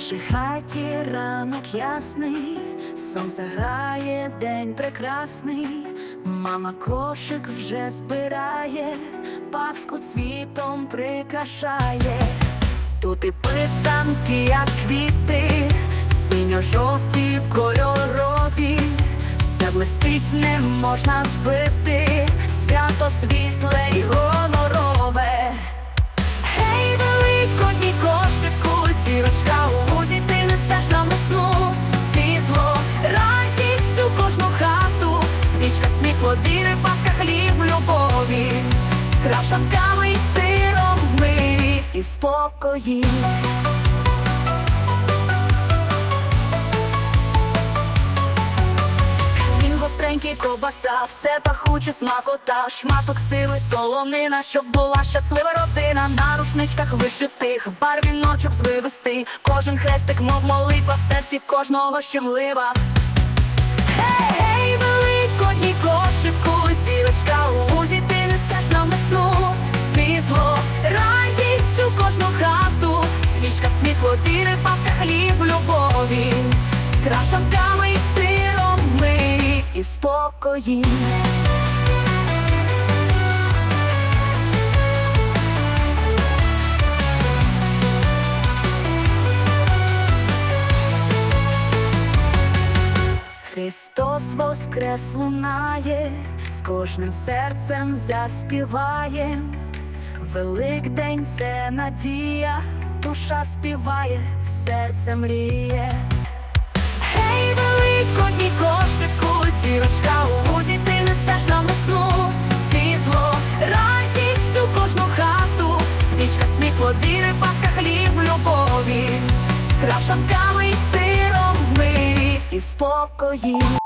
нашій хаті ранок ясний, сонце грає, день прекрасний, мама кошик вже збирає, паску цвітом прикрашає. Тут і писанки, як квіти, синьо-жовті кольорові, все блистить, не можна збити, віри, паска, хліб, любові, з крашанками і сиром в мирі і в спокої. Гостренький ковбаса, все пахуче смакота, шматок сили, солонина, щоб була щаслива родина, на рушничках вишитих, бар віночок звивести, кожен хрестик, мов молитва, в серці кожного щемлива. Гей, великодній світло, віри, паска, хліб, любові, з крашанками і сиром мирі і в спокої. Христос воскрес лунає, з кожним серцем заспіває. Великдень це надія, душа співає, серце мріє. Гей, великодній кошику, зірочка у лузі, ти несеш нам весну, світло, радість у кожну хату, свічка, світло, віри, паска, хліб, любові, з крашанками і сиром в мирі і в спокої.